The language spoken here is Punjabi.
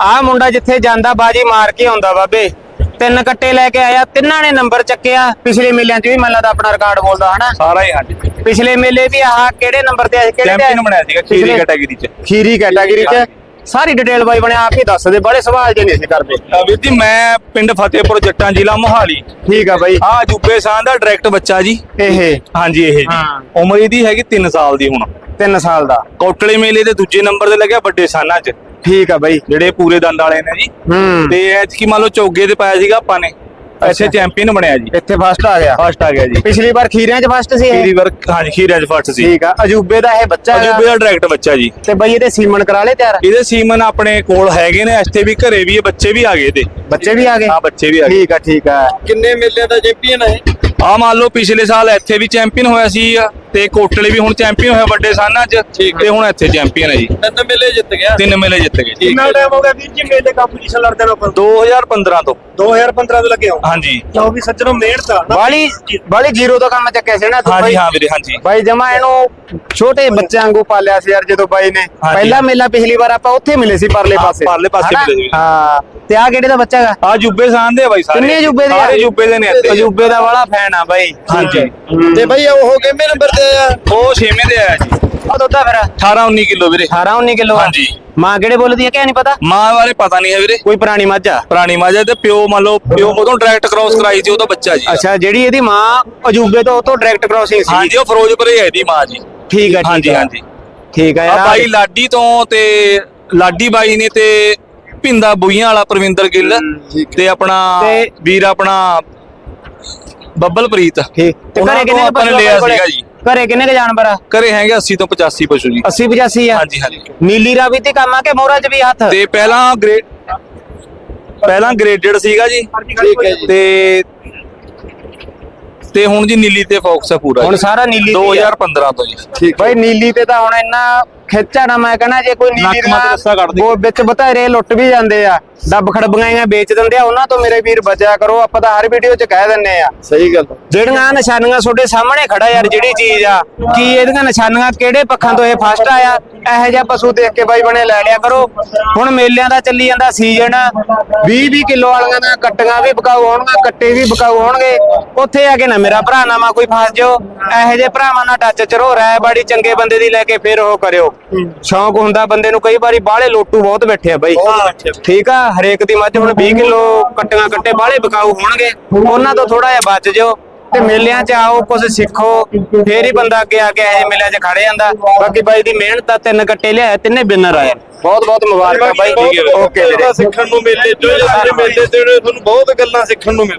ਆਹ ਮੁੰਡਾ ਜਿੱਥੇ ਜਾਂਦਾ ਬਾਜੀ ਮਾਰ ਕੇ ਆਉਂਦਾ ਬਾਬੇ। ਤਿੰਨ ਕੱਟੇ ਲੈ ਕੇ ਆਇਆ ਤਿੰਨਾਂ ਨੇ ਨੰਬਰ ਚੱਕਿਆ। ਪਿਛਲੇ ਮੇਲਿਆਂ 'ਚ ਵੀ ਮੈਨੂੰ ਲੱਗਦਾ ਆਪਣਾ ਰਿਕਾਰਡ ਬੋਲਦਾ ਹਨਾ? ਸਾਰਾ ਹੀ ਹਾਂਜੀ ਪਿਛਲੇ ਮੇਲੇ ਵੀ ਆਹ ਕਿਹੜੇ ਨੰਬਰ ਤੇ ਆਏ ਕਿਹੜੇ ਤੇ? ਚੈਂਪੀਅਨ ਬਣਿਆ ਸੀਗਾ? ਖੀਰੀ ਕੈਟਾਗਰੀ ਚ। ਖੀਰੀ ਕੈਟਾਗਰੀ 'ਚ। ਸਾਰੀ ਡਿਟੇਲ ਬਾਈ ਬਣੇ ਆਪ ਹੀ ਦੱਸ ਦੇ ਬੜੇ ਸਵਾਲ ਜੇ ਨਹੀਂ ਕਰਦੇ ਵੀਰ ਜੀ ਮੈਂ ਪਿੰਡ ਫਤਿਹਪੁਰ ਜੱਟਾਂ ਜ਼ਿਲ੍ਹਾ ਮੋਹਾਲੀ। ਠੀਕ ਆ ਬਾਈ। ਆ ਜੁਬੇ ਸਾਹ ਦਾ ਡਾਇਰੈਕਟ ਬੱਚਾ ਜੀ। ਇਹ। ਹਾਂਜੀ ਇਹ ਜੀ। ਉਮਰ ਇਹਦੀ ਹੈਗੀ 3 ਸਾਲ ਦੀ ਹੁਣ। 3 ਸਾਲ ਦਾ। ਕੋਟਲੇ ਮੇਲੇ ਦੇ ਦੂਜੇ ਨੰਬਰ ਤੇ ਲੱਗਿਆ ਵੱਡੇ ਸਾਨਾਂ ਚ। ਠੀਕ ਆ ਬਾਈ। ਜਿਹੜੇ ਪੂਰੇ ਦੰਦ ਵਾਲੇ ਨੇ ਜੀ। ਹੂੰ। ਤੇ ਐਤਕੀ ਮੰਨ ਲਓ ਚੌਗੇ ਤੇ ਪਾਇਆ ਸੀਗਾ ਆਪਾਂ ਨੇ। ਇੱਥੇ ਅੱਛਾ। ਚੈਂਪੀਅਨ ਬਣਿਆ ਜੀ। ਇੱਥੇ ਫਸਟ ਆ ਗਿਆ। ਫਸਟ ਆ ਗਿਆ ਜੀ। ਪਿਛਲੀ ਵਾਰ ਖੀਰਿਆਂ 'ਚ ਫਸਟ ਸੀ ਇਹ? ਖੀਰੀ ਵਰਕ ਹਾਂਜੀ ਖੀਰੇ ਚ ਫਸਟ ਸੀ। ਠੀਕ ਆ। ਅਜੂਬੇ ਦਾ ਇਹ ਬੱਚਾ ਅਜੂਬੇ ਦਾ ਡਾਇਰੈਕਟ ਬੱਚਾ ਜੀ। ਤੇ ਬਾਈ ਇਹਦੇ ਸੀਮਨ ਕਰਾ ਲਏ ਤਿਆਰ? ਇਹਦੇ ਸੀਮਨ ਆਪਣੇ ਕੋਲ ਹੈਗੇ ਨੇ ਇੱਥੇ ਵੀ ਘਰੇ ਵੀ ਇਹ ਬੱਚੇ ਵੀ ਆ ਗਏ ਤੇ ਬੱਚੇ ਵੀ ਆ ਗਏ? ਹਾਂ ਬੱਚੇ ਵੀ ਆ ਗਏ। ਠੀਕ ਆ ਠੀਕ ਆ। ਕਿੰਨੇ ਮੇਲਿਆਂ ਦਾ ਚੈਂਪੀਅਨ ਹੈ ਆ ਮੰਨ ਲਓ ਪਿਛਲੇ ਸਾਲ ਇੱਥੇ ਵੀ ਚੈਂਪੀਅਨ ਹੋਇਆ ਸੀ ਤੇ ਕੋਟਲੇ ਵੀ ਹੁਣ ਚੈਂਪੀਅਨ ਹੋਇਆ ਵੱਡੇ ਸਾਨਾਂ ਚ ਤੇ ਹੁਣ ਇੱਥੇ ਚੈਂਪੀਅਨ ਹੈ ਜੀ। ਤਿੰਨ ਮੇਲੇ ਜਿੱਤ ਗਿਆ। ਤਿੰਨ ਮੇਲੇ ਜਿੱਤ ਗਏ ਜੀ। ਕਿੰਨਾ ਟਾਈਮ ਹੋ ਗਿਆ ਵੀਰ ਜੀ ਮੇਲੇ ਕੰਪੀਟੀਸ਼ਨ ਲੜਦੇ ਨੂੰ ਆਪਾਂ 2015 ਤੋਂ। 2015 ਤੋਂ ਲੱਗੇ ਹੋ? ਹਾਂਜੀ। ਲਓ ਵੀ ਸੱਜਣੋ ਮਿਹਨਤ ਆ। ਨਾ ਬਾਲੀ ਬਾਲੀ ਜ਼ੀਰੋ ਤੋਂ ਕੰਮ ਚੱਕਿਆ ਸੀ ਨਾ ਤੂੰ ਹਾਂਜੀ ਬਾਈ। ਹਾਂ ਵੀਰੇ ਹਾਂਜੀ। ਬਾਈ ਜਮਾ ਇਹਨੂੰ ਛੋਟੇ ਬੱਚਿਆਂ ਵਾਂਗੂ ਪਾਲਿਆ ਸੀ ਯਾਰ ਜਦੋਂ ਬਾਈ ਨੇ। ਪਹਿਲਾ ਮੇਲਾ ਪਿਛਲੀ ਵਾਰ ਆਪਾਂ ਉੱਥੇ ਮਿਲੇ ਸੀ ਪਰਲੇ ਹਾਂ, ਪਾਸੇ। ਪਰਲੇ ਪਾਸੇ ਹਨਾ? ਮਿਲੇ ਸੀ। ਹਾਂ। ਤੇ ਆ ਕਿਹੜੇ ਦਾ ਬੱਚਾ ਹੈਗਾ? ਆ ਜੁਬੇ ਸਾਨ ਦੇ ਆ ਬਾਈ ਸਾਰੇ। ਕਿੰਨੇ ਅਜੂਬੇ ਦੇ ਆ? ਸਾਰੇ ਜੁਬੇ ਦੇ ਨੇ ਇੱਥੇ। ਅਜੂਬੇ ਦਾ ਵਾਲਾ ਫੈਨ ਆ ਬਾਈ। ਹਾਂਜੀ। ਤੇ ਬਈ ਉਹ ਕਿੰਨੇ ਨੰਬਰ ਤੇ ਆ? ਉਹ ਛੇਵੇਂ ਦੇ ਆਇਆ ਜੀ। ਉਹ ਦੁੱਧਾ ਫਿਰ। 18 19 ਕਿਲੋ ਵੀਰੇ। 18 19 ਕਿਲੋ ਹਾਂਜੀ। ਮਾਂ ਕਿਹੜੇ ਬੋਲਦੀ ਹੈ ਕਿ ਨਹੀਂ ਪਤਾ? ਮਾਂ ਬਾਰੇ ਪਤਾ ਨਹੀਂ ਹੈ ਵੀਰੇ। ਕੋਈ ਪੁਰਾਣੀ ਮੱਝ? ਆ ਪੁਰਾਣੀ ਮਾਜਾ ਤੇ ਪਿਓ ਮੰਨ ਲਓ ਪਿਓ ਉਦੋਂ ਡਾਇਰੈਕਟ ਕ੍ਰਾਸ ਕਰਾਈ ਸੀ ਉਹਦਾ ਬੱਚਾ ਜੀ ਅੱਛਾ ਜਿਹੜੀ ਇਹਦੀ ਮਾਂ ਅਜੂਬੇ ਤੋਂ ਉਹ ਤੋਂ ਡਾਇਰੈਕਟ ਕ੍ਰੋਸਿੰਗ ਸੀ ਹਾਂਜੀ ਉਹ ਫਿਰੋਜ਼ਪੁਰੇ ਹੈ ਇਹਦੀ ਮਾਂ ਜੀ। ਠੀਕ ਆ ਠੀਕ ਹਾਂਜੀ ਆ। ਹਾਂਜੀ ਠੀਕ ਆ ਆ ਯਾਰ ਬਾਈ ਲਾਡੀ ਤੋਂ ਤੇ ਲਾਡੀ ਬਾਈ ਨੇ ਤੇ ਭਿੰਦਾ ਬੁਈਆਂ ਵਾਲਾ ਪ੍ਰਵਿੰਦਰ ਗਿੱਲ ਤੇ ਆਪਣਾ ਤੇ- ਵੀਰ ਆਪਣਾ ਬੱਬਲਪ੍ਰੀਤ ਠੀਕ ਤੇ ਉਹਨਾਂ ਘਰੇ ਕਿੰਨੇ ਕੁ ਆਪਾਂ ਨੇ ਪਸ਼ੂ ਲਿਆ ਆਪਣੇ ਸੀਗਾ ਕੋਲੇ? ਜੀ। ਘਰੇ ਕਿੰਨੇ ਕ ਜਾਨਵਰ ਆ ਘਰੇ ਹੈਗੇ 80 ਤੋਂ 85 ਪਸ਼ੂ ਜੀ 80 85 ਆ ਹਾਂਜੀ ਹਾਂਜੀ ਨੀਲੀ ਰਾਵੀ ਤੇ ਕੰਮ ਆ ਕਿ ਮੋਹਰਾ ਚ ਵੀ ਹੱਥ ਤੇ ਪਹਿਲਾਂ ਗ੍ਰੇਡ ਪਹਿਲਾਂ ਗ੍ਰੇਡਡ ਸੀਗਾ ਜੀ ਠੀਕ ਹੈ ਜੀ। ਤੇ ਤੇ ਹੁਣ ਜੀ ਨੀਲੀ ਤੇ ਫੋਕਸ ਹੈ ਪੂਰਾ ਹੁਣ ਜੀ। ਸਾਰਾ ਨੀਲੀ ਤੇ ਹੀ ਆ। 2015 ਤੋਂ ਜੀ ਠੀਕ ਬਾਈ ਨੀਲੀ ਤੇ ਤਾਂ ਹੁਣ ਇੰਨਾ ਖਿੱਚਾ ਨਾ ਮੈਂ ਕਹਿੰਦਾ ਜੇ ਕੋਈ ਨੀਲੀ ਨੱਕ ਮੱਥ ਰੱਸਾ ਕੱਢ ਦੇ। ਉਹ ਵਿੱਚ ਬਥੇਰੇ ਲੁੱਟ ਵੀ ਜਾਂਦੇ ਆ ਡੱਬ ਖੜਬਗਾਈਆਂ ਵੇਚ ਦਿੰਦੇ ਆ ਉਹਨਾਂ ਤੋਂ ਮੇਰੇ ਵੀਰ ਬਚਿਆ ਕਰੋ ਆਪਾਂ ਤਾਂ ਹਰ ਵੀਡੀਓ 'ਚ ਕਹਿ ਦਿੰਨੇ ਆ। ਸਹੀ ਗੱਲ ਜਿਹੜੀਆਂ ਆਹ ਨਿਸ਼ਾਨੀਆਂ ਤੁਹਾਡੇ ਸਾਹਮਣੇ ਖੜਾ ਯਾਰ ਜਿਹੜੀ ਚੀਜ਼ ਆ ਕੀ ਇਹਦੀਆਂ ਨਿਸ਼ਾਨੀਆਂ ਕਿਹੜੇ ਪੱਖਾਂ ਤੋਂ ਇਹ ਫਸਟ ਆਇਆ? ਇਹੋ ਜਿਹਾ ਪਸ਼ੂ ਦੇਖ ਕੇ ਬਾਈ ਬਣੇ ਲੈ ਲਿਆ ਕਰੋ। ਹੁਣ ਮੇਲਿਆਂ ਦਾ ਚੱਲੀ ਜਾਂਦਾ ਸੀਜ਼ਨ 20 20 ਕਿਲੋ ਵਾਲੀਆਂ ਦਾ ਕੱਟੀਆਂ ਵੀ ਬਕਾਊ ਹੋਣਗੀਆਂ ਕੱਟੇ ਵੀ ਬਕਾਊ ਹੋਣਗੇ। ਉੱਥੇ ਆ ਕੇ ਨਾ ਮੇਰਾ ਭਰਾ ਨਾ ਮਾ ਕੋਈ ਫਸ ਜਾਓ ਇਹੋ ਜਿਹੇ ਭਰਾਵਾਂ ਨਾਲ ਟੱਚ ਚ ਰਹੋ ਰਾਏ ਬਾੜੀ ਚੰਗੇ ਬੰਦੇ ਦੀ ਲੈ ਕੇ ਫਿਰ ਉਹ ਕਰਿਓ। ਸ਼ੌਂਕ ਹੁੰਦਾ ਬੰਦੇ ਨੂੰ ਕਈ ਵਾਰੀ ਬਾਹਲੇ ਲੋਟੂ ਬਹੁਤ ਬੈਠੇ ਆ ਬਾਈ। ਠੀਕ ਆ ਹਰੇਕ ਦੀ ਮੱਝ ਹੁਣ 20 ਕਿਲੋ ਕੱਟੀਆਂ ਕੱਟੇ ਬਾਹਲੇ ਬਕਾਊ ਹੋਣਗੇ। ਉਹਨਾਂ ਤੋਂ ਥੋੜਾ ਜਿਹਾ ਬਚ ਜਾਓ ਤੇ ਮੇਲਿਆਂ 'ਚ ਆਓ ਕੁਝ ਸਿੱਖੋ ਫੇਰ ਹੀ ਬੰਦਾ ਅੱਗੇ ਆ ਕੇ ਇਹ ਮੇਲਿਆਂ 'ਚ ਖੜੇ ਜਾਂਦਾ। ਬਾਕੀ ਬਾਈ ਦੀ ਮਿਹਨਤ ਆ ਤਿੰਨ ਕੱਟੇ ਲਿਆਏ ਤਿੰਨੇ ਵਿਨਰ ਆਏ। ਬਹੁਤ ਬਹੁਤ ਮੁਬਾਰਕਾਂ ਬਾਈ। ਓਕੇ ਵੀਰੇ। ਸਿੱਖਣ ਨੂੰ ਮੇਲੇ ਚੋਂ ਜਿਹੜੇ ਮੇਲੇ ਤੇ ਤੁਹਾਨੂੰ ਬਹੁਤ ਗੱਲਾਂ ਸਿੱਖਣ ਨੂੰ ਮਿਲ